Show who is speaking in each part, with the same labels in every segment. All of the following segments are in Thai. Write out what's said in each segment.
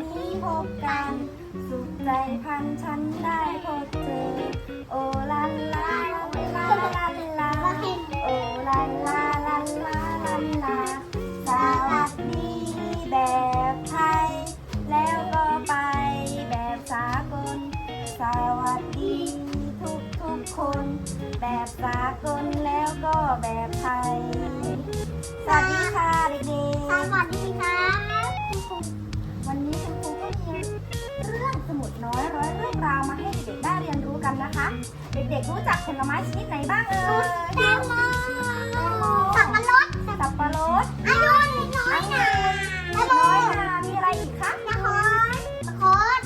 Speaker 1: นี้พบกัน สุขใจพันฉันได้พบเจอ โอลาลาลาลาลาลาโอลาลาลาลาลาลาสวัสดีแบบไทย แล้วก็ไปแบบสากล สวัสดีทุกทุกคน แบบสากลแล้วก็แบบ เด็กๆรู้จักผลไม้ชนิดไหนบ้างเอ่ย
Speaker 2: แตงโมสับปะรด
Speaker 1: สับปะรด
Speaker 2: องุ่นน้อยนาแตงโม
Speaker 1: น้อยนามีอะไรอีกคะ
Speaker 2: นครนคร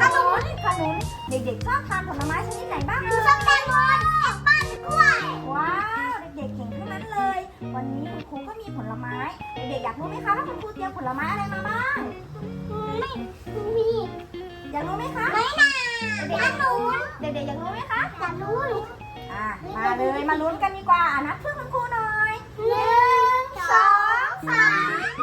Speaker 1: ขนุนขนุนเด็กๆชอบทานผลไม้ชนิดไหนบ้าง
Speaker 2: หนู
Speaker 1: เอ่
Speaker 2: ชอบแต
Speaker 1: ย
Speaker 2: งโมแอปเปิ้ลกล้วย
Speaker 1: ว้าวเด็กๆเก่งทั้งนั้นเลย วันนี้คุณครูก็มีผลไม้ เด็กๆอยากรู้ไหมคะว่าคุณครูเตรียมผลไม้อะไรมาบ้าง
Speaker 2: ไม่มี
Speaker 1: อยากรู้ไหมคะ
Speaker 2: ไม่นาขนุน
Speaker 1: เด็กๆอยากรู้ไหมคะ
Speaker 2: อยากรู้หนู
Speaker 1: อะมาเลยมาลุ้นกันดีกว่าอะนับเพื่อนคุณครูหน่อย
Speaker 2: หนึ่งสองสาม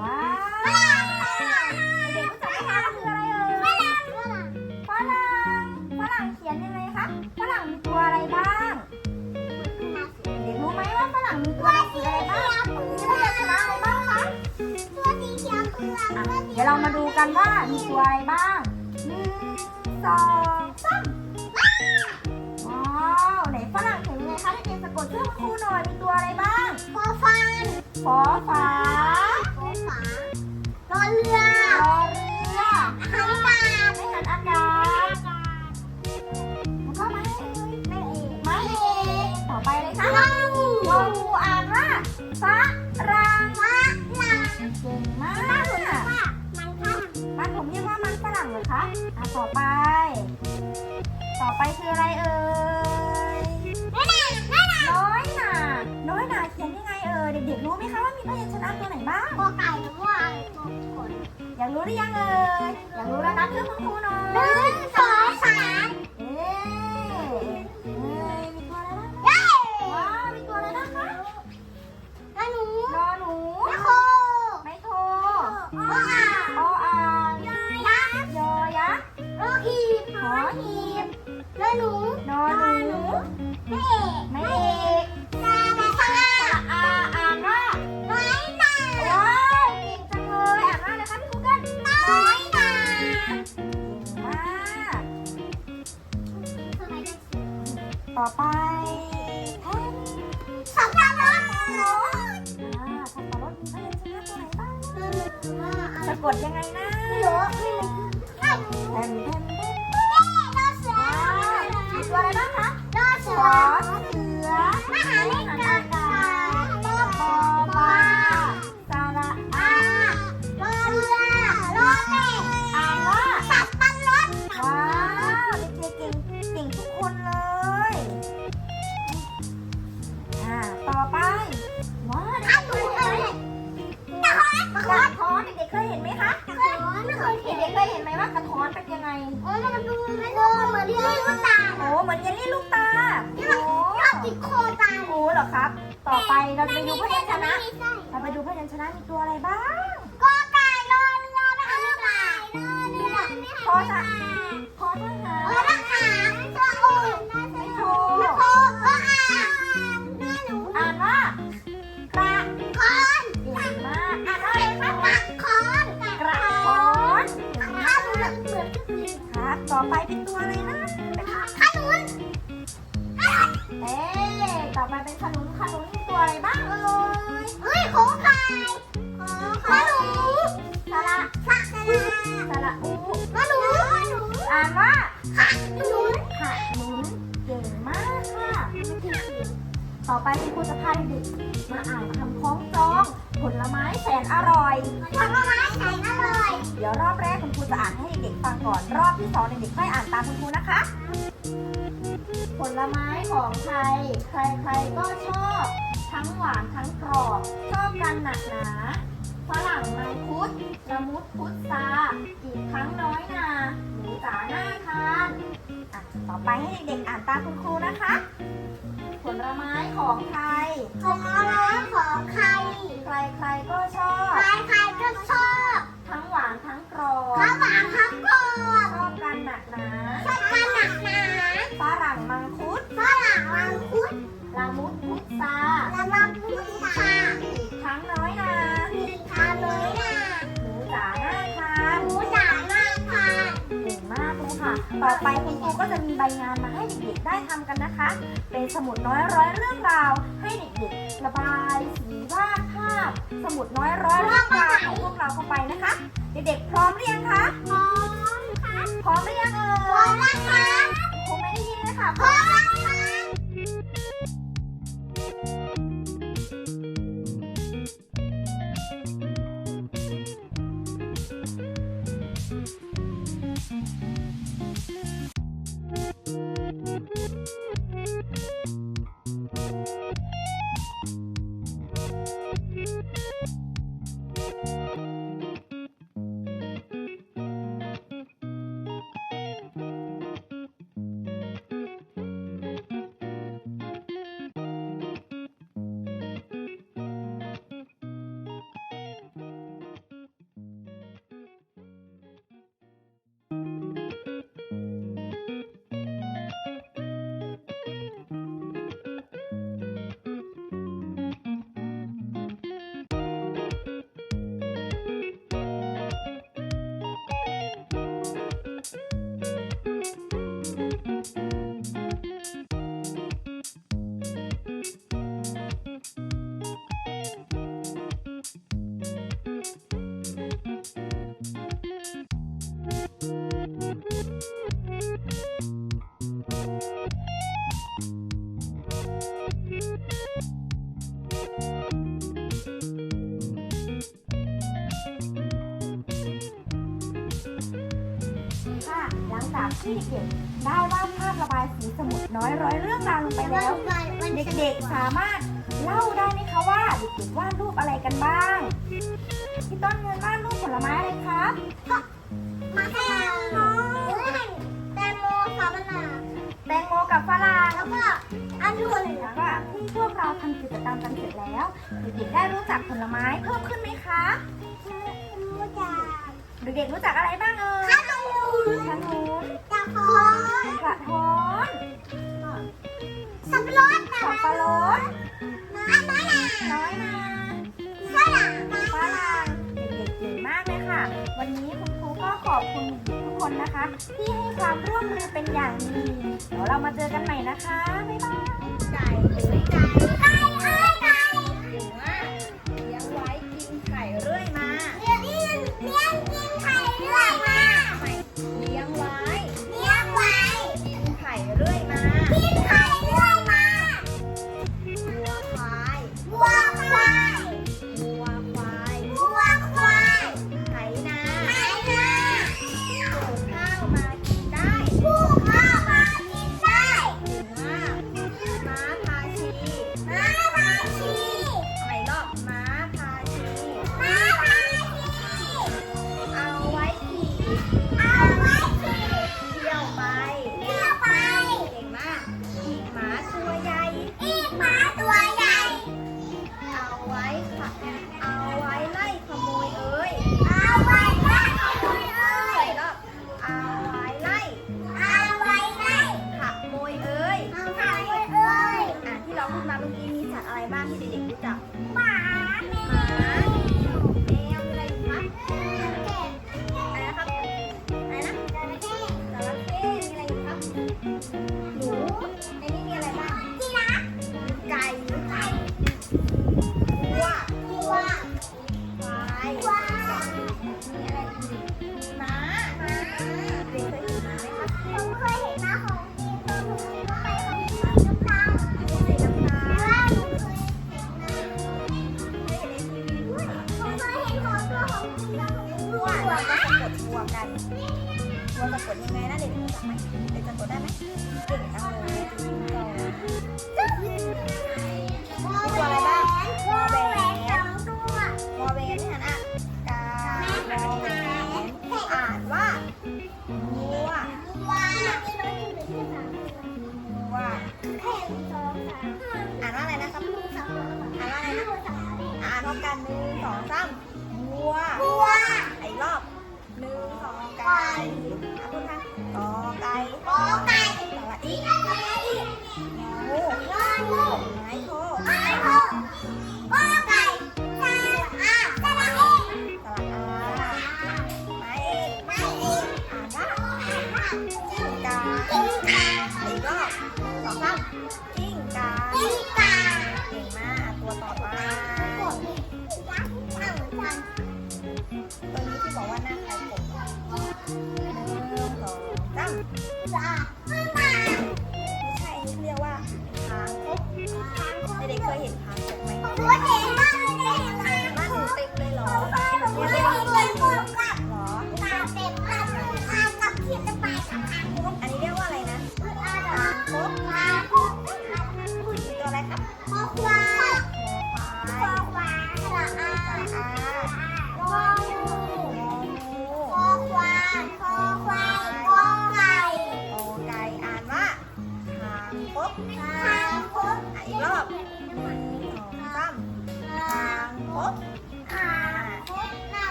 Speaker 1: ว้าวเด็กๆรู้จักไหมคะว่าคืออะไรเอ่ย
Speaker 2: ฝรั่งฝรั่ง
Speaker 1: ฝรั่งฝรั่งเขียนยังไงคะฝรั่งมีตัวอะไรบ้างเด็กรู้ไหมว่าฝรั่งมีตัวหนังสืออะไรบ้างมีพยัญชนะอะไรบ้างคะ
Speaker 2: ตัวสีเขียวเปลือก
Speaker 1: อะเดี๋ยวเรามาดูกันว่ามีตัวอะไรบ้างหนึ่ง สองสามว้าวไหนฝรั่งเขียนยังไงคะเด็กๆสะกดช่วยคุณครูหน่อยมีตัวอะไรบ้าง
Speaker 2: พอฟัน
Speaker 1: ฝอฝา
Speaker 2: พอฝารอเรือ
Speaker 1: รอเรือ
Speaker 2: หายตา
Speaker 1: ไม่หันอากาศแล้วก็ไม้เอ่
Speaker 2: ไม่เอก
Speaker 1: ไม้เอกต่อไปเลยค่ะ
Speaker 2: ว้าว
Speaker 1: วองูอ่านว่าฝรั่ง
Speaker 2: ว่าหลัง
Speaker 1: เก่งมาก
Speaker 2: ว่ามันค่ะ
Speaker 1: บ้านผมเรียกว่ามันฝรั่งเหรอคะอะต่อไป ต่อไปคืออะไรเอ่ย
Speaker 2: ไม่ได้ไม่ได้
Speaker 1: น้อยหนาน้อยหนาเขียนยังไงเอ่ย เด็กๆรู้ไหมคะว่ามีพยัญชนะตัวไหนบ้าง
Speaker 2: พอไก่หรือว่าพอคน
Speaker 1: อยากรู้หรือยังเอ่ย อยากรู้แล้วนะเพื่อนคุณครูหน่อย
Speaker 2: หนึ่งสองสาม
Speaker 1: ต่อไปแทน
Speaker 2: สับปะรด
Speaker 1: อ่าสับปะรดมีพยัญชนะตัวไหนบ้าง
Speaker 2: ว่า
Speaker 1: สะกดยังไงนะ
Speaker 2: ไม่รู้ไม่รู้
Speaker 1: แทนแทนแทน
Speaker 2: รอเสือ
Speaker 1: มีตัวอะไรบ้างคะ
Speaker 2: รอเสื
Speaker 1: ข
Speaker 2: อ
Speaker 1: เสือ
Speaker 2: มหาเลขกา
Speaker 1: พอจะพอทหาร
Speaker 2: ออทหารตัวอู่
Speaker 1: ไม่โท
Speaker 2: ไม่โคเอออ่างหน้าหนู
Speaker 1: อ่านว่ากระ
Speaker 2: คอน
Speaker 1: เก่งมากอ่านว่าอะไรคะ
Speaker 2: กคอน
Speaker 1: กระท้อน
Speaker 2: ข้าหนูเหมือนเหมือนที่
Speaker 1: ครับต่อไปเป็นตัวอะไรนะ
Speaker 2: ข้าหนู
Speaker 1: เอ๊ะต่อไปเป็นขนุนขนุนมีตัวอะไรบ้างเอ่ย
Speaker 2: เฮ้ยโคไข่ข้าหนู
Speaker 1: สระ ไปคุณครูจะพาเด็กๆมาอ่านคำคล้องจองผลไม้แสนอร่อย
Speaker 2: ผลไม้แสนอร่อย
Speaker 1: เดี๋ยวรอบแรกคุณครูจะอ่านให้เด็กๆฟังก่อน รอบที่สองเด็กๆค่อยอ่านตามคุณครูนะคะ ผลไม้ของไทยใครๆก็ชอบ ทั้งหวานทั้งกรอบชอบกันหนักหนาฝรั่งมังคุดละมุดพุทราอีกทั้งน้อยนาหนูจ๋าหน้าทานอะต่อไปให้เด็กๆอ่านตามคุณครูนะคะ ผลไม้ของไทย
Speaker 2: ผลไม้ของใคร
Speaker 1: ใครใครก็ชอบ
Speaker 2: ใครใครก็ชอบ
Speaker 1: ทั้งหวานทั้งกร
Speaker 2: อบทั้งหวานทั้งกรอบ
Speaker 1: ชอบกันหนัก
Speaker 2: หนาชอบกัน
Speaker 1: หนักหนาฝ
Speaker 2: รั่
Speaker 1: ง
Speaker 2: มังคุดฝรั่งมังคุดละ
Speaker 1: มุดพุทราละมุดพุทราทั้งน้อย ต่อไปคุณครูก็จะมีใบงานมาให้เด็กๆได้ทำกันนะคะ เป็นสมุดน้อยร้อยเรื่องราว ให้เด็กๆระบายสีวาดภาพ สมุดน้อยร้อยเรื่องราวของพวกเราเข้าไปนะคะ เด็กๆพร้อมหรือยังคะ
Speaker 2: พร้อมค่ะ
Speaker 1: พร้อมหรือยังเอ่
Speaker 2: พร้อม
Speaker 1: ย
Speaker 2: แล้วค่ะ
Speaker 1: คงไม่ได้ยินเลยค่ะ
Speaker 2: พร้อมแล้วค่ะ
Speaker 1: ค่ะ หลังจากที่เด็กๆได้วาดภาพระบายสีสมุดน้อยร้อยเรื่องราวลงไปแล้ว เด็กๆสามารถเล่าได้ไหมคะว่าเด็กๆวาดรูปอะไรกันบ้างพี่ต้นเงินวาดรูปผลไม้อะไรครับ
Speaker 2: มาแตงโมแตงโมสับปะรด
Speaker 1: แตงโมกับฝรั่ง
Speaker 2: แล้วก็อันอื่น
Speaker 1: แล้วก็ที่พวกเราทำกิจกรรมกันเสร็จแล้วเด็กๆได้รู้จักผลไม้เพิ่มขึ้นไหมคะ
Speaker 2: มูจ๋า
Speaker 1: เด็กๆรู้จักอะไรบ้างเอ่ย
Speaker 2: ขนม
Speaker 1: ขนุน
Speaker 2: ตะพอน
Speaker 1: กระท้อน
Speaker 2: สับปะรด
Speaker 1: สับปะรด
Speaker 2: น้ำมะนา
Speaker 1: น้อยนา
Speaker 2: ฝรั่ง
Speaker 1: ฝรั่งเด็กๆเก่งมากเลยค่ะ วันนี้คุณครูก็ขอบคุณทุกคนนะคะ ที่ให้ความร่วมมือเป็นอย่างดี เดี๋ยวเรามาเจอกันใหม่นะคะ บ๊ายบาย
Speaker 2: ไก่หรือไก่ เก่
Speaker 1: งจังเล
Speaker 2: ยตัวอะ
Speaker 1: ไร
Speaker 2: บ้างวอแหวนสองตัว
Speaker 1: วอเวนนี่นะกาวอแหวนอ่านว่าวัว
Speaker 2: วัวอ่าม
Speaker 1: วัว
Speaker 2: แข่งสองสาม
Speaker 1: อ่านว่าอะไรนะครับ
Speaker 2: สอง
Speaker 1: อ่านว่าอะไรนะอ่านพร้อมกันหนึ่งสองสามวัว
Speaker 2: วัว
Speaker 1: ไอ้รอบหนึ่งสองไก่อะพูดค่ะกอไก่
Speaker 2: กอไก่ ไม้
Speaker 1: โค
Speaker 2: ไม้โค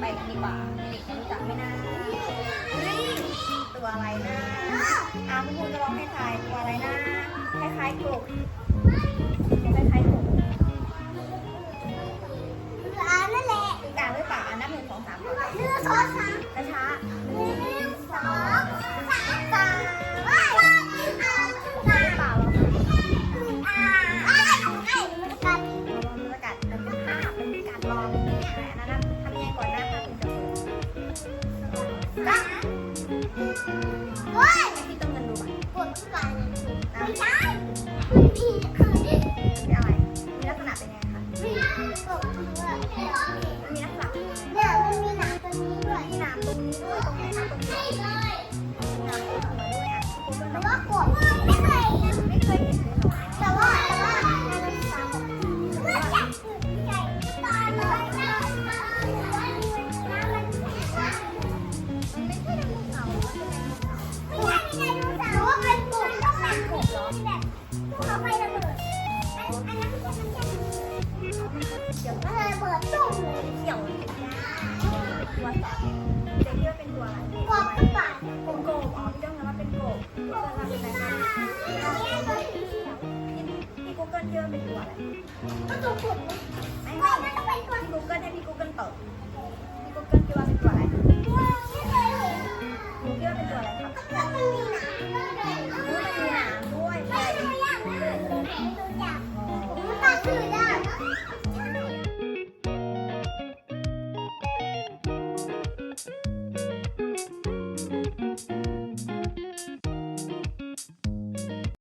Speaker 2: ไปกัน
Speaker 3: ดีก
Speaker 2: ว่าเด็ก
Speaker 3: รู้
Speaker 2: จัก
Speaker 3: ไม่น่าตัวอะไรนะ
Speaker 2: อาะ
Speaker 3: คุณครูจะลองให้ทายตัวอะไรนะคล้ายๆกลุ่คล้ายๆก
Speaker 2: ลุ่มนั่นแหละ
Speaker 3: ต่างหรือเปล่านับหนึ่งสองสามก่อ
Speaker 2: สองสามช้า
Speaker 3: ห
Speaker 2: นึ่
Speaker 3: งสอง ไมันเป็น
Speaker 2: ตัว
Speaker 3: อะไร
Speaker 2: ก็ตัวกดไม่
Speaker 3: ไม่ไม่
Speaker 2: ต้องไปกดกู
Speaker 3: เกิ
Speaker 2: ล
Speaker 3: ให้พี่กูเกิ
Speaker 2: ล
Speaker 3: ตอบพี่กูเกิลคิดว่าเป็นตัวอะไร